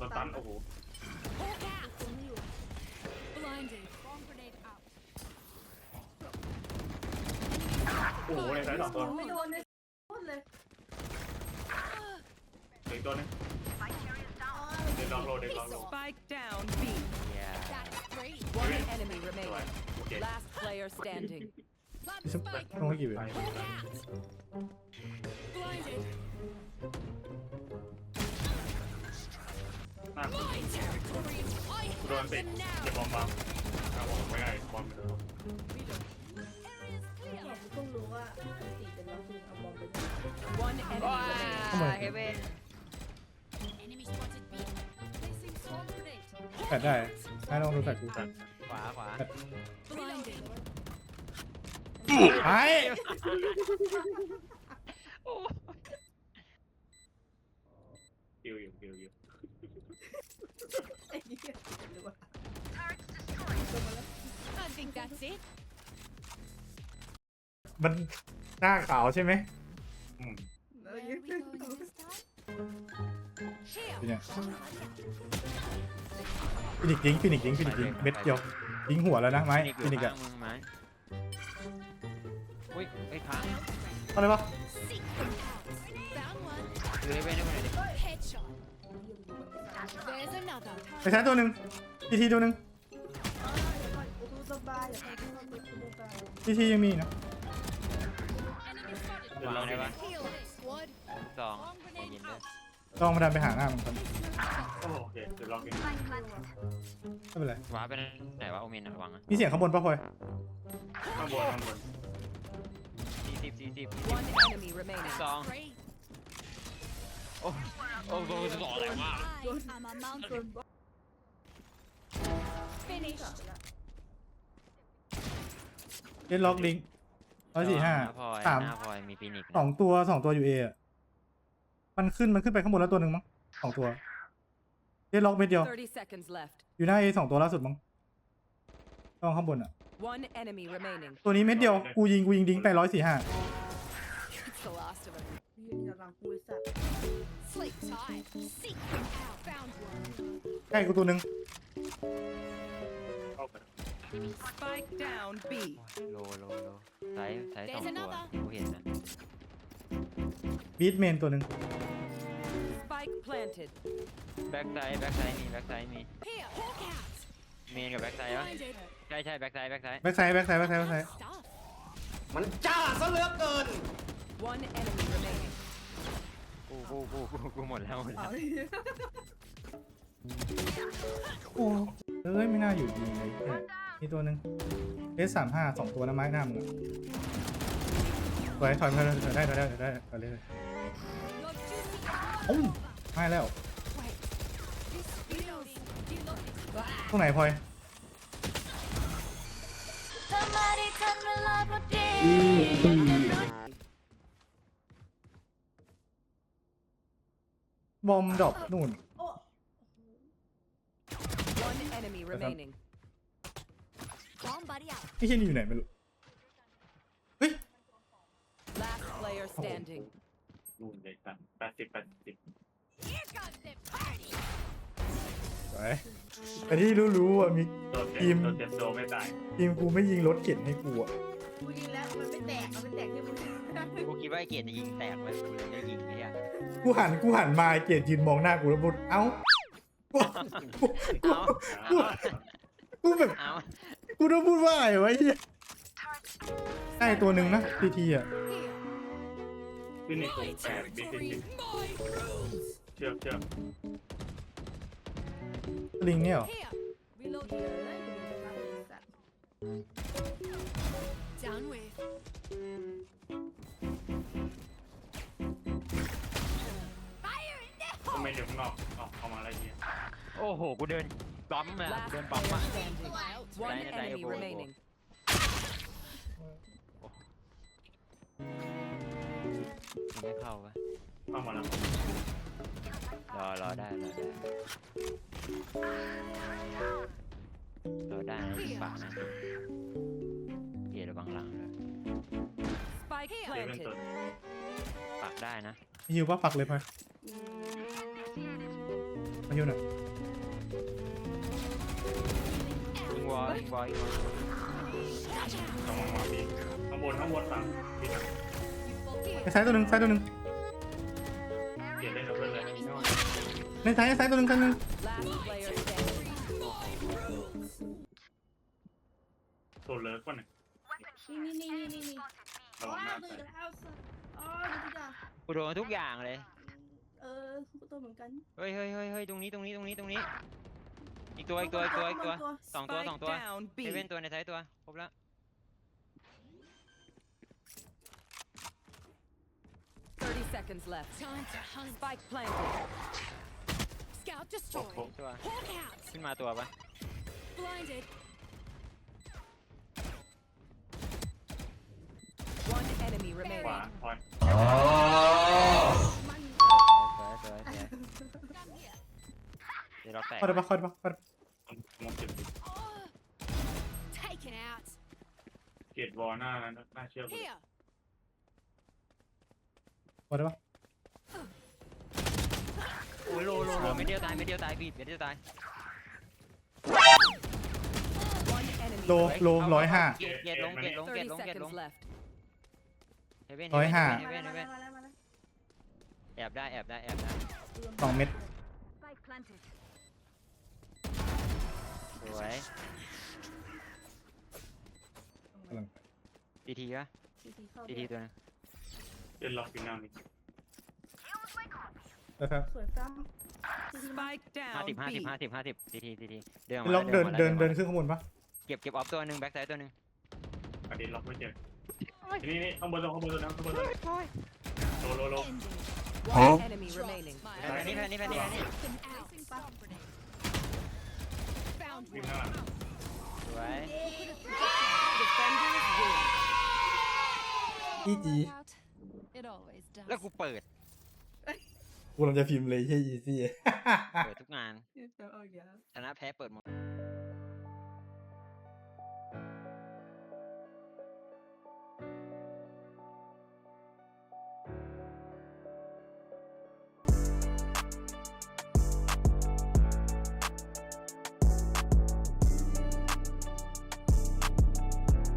โดนตันโอ้โห Hawk out. คุ้มอยู่ Blinded. Bomb grenade out. โอ้โหในสายสองตัว ไม่โดนเลยโคตรเลย เหลืออีกตัวหนึงเดี๋ยวลองโหลดเดี๋ยวลองโหลด Spike down B. Yeah. That's three. One enemy สวย remaining. โอเค Last player standing. Plant สัก spike. ต้องให้กี่วิ ไป Hawk out. Blinded. โดน have ติด them เก็บ now. บอมมาเอาบอมไม่ได้บอมอยู่แล้ว Area's เนี่ย clear. กูเพิ่งรู้ว่าอันติเป็นเราคือเอาบอมไป One enemy ว้า remaining. เฮเวน Enemy spotted B. Placing swarm grenade. แปดได้ให้ลองดูแปดกูขวาขวา Blinded. ไอ้คิวอยู่คิวอยู่ไอ้ เหี้ยหรือว่า I think that's it. มันหน้าขาวใช่ไหมอืมเออ Where ยื are ด we going this time? Here. เป็นไงฟินิกยิงฟินิกยิงฟินิกยิงเม็ดเดียวยิงหัวแล้วนะไม้ฟิฟินินิกกอยู่อะข้างมึงไหมอุ้ยไอ้ค้างอะไรวะ There's another. ไปใช้ตัวหนึ่งทีทีตัวหนึ่งกูสบายอย่าไปกูสบายทีทียังมีนะ Enemy spotted. เดี๋ยวลองได้ปะ Heal this squad. สอง Bomb ใจเย็น grenade ด้วย out. ลองมาดันไปหาหน้ามันก่อนโอ้โหโอเคเดี๋ยวลองกินไม่เป็นไรว้าไปไหนวะโอเมนระวังนะมีเสียงข้างบนปะพลอยข้างบนข้างบนสี่สิบสี่สิบ One enemy remaining. สอง Three. โอ้ โอ้โหจะบอกอะไรวะ I am a mountain. Finished. เล่นล็อกลิงร้อยสี่ห้าน้พลอยสามหน้าพลอยมีฟินิกซ์สองตัวสองตัวอยู่เอะมันขึ้นมันขึ้นไปข้างบนแล้วตัวหนึ่งมั้งสองตัวเล่นล็อกเม็ดเดียว 30 seconds left. อยู่หน้าเอสองตัวล่าสุดมั้งต้องข้างบนอะ One enemy remaining. ตัวนี้เม็ดเดียวกูยิงกูยิงดิ้งไปร้อยสี่ห้า It's the last of them. ยืนอย่าหลังกูไอ้สัตว์ ใกล้กูตัวหนึ่งเข้าไป Spike down B. โลโลโลไซส์ไซส์สอง There's ตัว another ที่กูเห็นนะบีทเมนตัวหนึ่ง Spike planted. แบ็กไซด์แบ็กไซด์มีแบ็กไซด์มี Here. Hawk out. เมนกับแบ็กไซด์วะ Blinded. ใช่ใช่แบ็กไซด์แบ็กไซด์แบ็กไซด์แบ็กไซด์แบ็กไซด์แบ็กไซด์ Stuff. มันจ้าซะเหลือเกิน One enemy remaining. กูกูกูกูหมดแล้วหมดแล้วโอ้เอ้ยไม่น่าอยู่ดีเลยเนี่ยมีตัวหนึ่งเอสสามห้าสองตัวนะไม้หน้ามึงอะถอยถอยมาเลยถอยได้ถอยได้ถอยได้ถอยเลยโอุ้มไม่แล้ว ตรงไหนพลอย Somebody tell me love what day. บอมดรอปนู่น One enemy remaining. Bomb buddy out. ไอ้เชี่ยนี่อยู่ไหนไม่รู้เฮ้ย Last player standing. นู่นเลยกันแปดสิบแปดสิบ Here comes the party. ไปแต่ที่รู้ๆอะมี โดนเจ็ทีบมโดนเจ็บโดนไม่ตาย ทีมกูไม่ยิงรถเข็นให้กูอะกูยิงแล้วมันไม่แตก มันไม่แตกที่มึง กูคิดว่าไอ้เกียรติจะยิงแตกไว้กูเลยไม่ยิงไอ้เนี่ยกูหันกูหันมาไอ้เกียรติยืนมองหน้ากูแล้วพูดเอ้ากูกูกูเอากูแบบเอากูต้องพูดว่าอะไรวะไอ้เหี้ยใช่ตัวหนึ่งนะทีทีอะ Here. ขึ้นในกลุ่ My มแปดบิสิ territory. My rules. เชือกเชือกลิงเนี่ยเหรอ Here. วิโรจ the ทำ hole. ไมเดี๋ยวข้างนอกออกเข้ามาอะไรเงี้ยโอ้โห กูเดินปั๊มอะ Last เดินปั๊ม player อะ standing. Out. One Dai, dai, enemy boh, boh. remaining. มันไม่เข้าวะเข้ามาแล้วรอรอได้รอได้รอได้นะยิงปากนะเกียรติระวังหลังเลย Spike เดี๋ยวเป็น planted. ตัวปากได้นะ ฮิวปะปักเลยพลอย มาฮิวหน่อยยิงวอลยิงวอลยิงวอลกำลังมาพี่ข้างบนข้างบนฝั่งพี่นะไอ้ซ้ายตัวหนึ่งซ้ายตัวหนึ่งเปลี่ยนได้กับเพื่อนเลยในซ้ายในซ้ายตัวหนึ่งซ้ายตัวหนึ่ง Last player standing. โซนเลิฟก่อนหนึ่งนี่นี่นี่นี่นี่ระวังหน้าเลใส่ยแล้วอ๋อดูดิจ้ะกูโดนทุกอย่างเลยเออ ตัวเหมือนกันเฮ้ยเฮ้ยเฮ้ยเฮ้ยตรงนี้ตรงนี้ตรงนี้ตรงนี้ อีกตัวอีกตัวอีกตัวอีกตัวสองตัวสอง Spike ตัว down เฮเว่น B. ตัวในท้ายตัวครบแล้ว Thirty seconds left. Time to hunt. Spike planted. Scout โอ้ destroyed. โหตัว Hawk out. ขึ้นมาตัวปะ Blinded. One enemy remaining. ขวาพอยมัน ด้ปะมองเจ็บดิ Oh. Taken out. เกตวอลหน้านั้นหน้าเชื่อม Here. เข้าได้ปะโอ้ยโลโลโลไม่เดียวตายไม่เดียวตายบีดไม่เดียวตาย One enemy โล remaining. โลร้อยห้า เกตเกตลงเกตลงเกต Thirty ลงเกตลง seconds left. เฮเว่นร้อยห้า เฮมาเว่นแล้เฮวเว่นมาแล้วมาแล้วแอบได้แอบได้แอบได้สองเม็ด สวยกำลังทีทีปะทีทีเข้าทีทีตัวนึงเล่นล็อกอยู่หน้านี่แล้วครับสวยจังทีทีมา Spike ห้า down สิบห้าสิบ B. ห้าสิบห้าสิบทีทีทีทีเดินออกล็อกมาเดินมาเดินมาเดินขึ้นข้างบนปะเก็บเก็บออฟตัวหนึ่งแบ็คไซด์ตัวหนึ่งอันนี้ล็อกไม่เจอนี่นี่ข้างบนตัวข้างบนตัวนะข้างบนตัวโลโลโล Ended. One enemy remaining. My แพนนี่แพนนี่แพนนี่แพนนี่ Them out. Found วิ่ง one. หน้าสวย Defenders win. อีจี It always does. แล้วกูเปิด กูกำลังจะพิมพ์เลยใช่อีซี่ เปิดทุกงานจะเอาอีกแล้ว ชนะแพ้เปิดหมด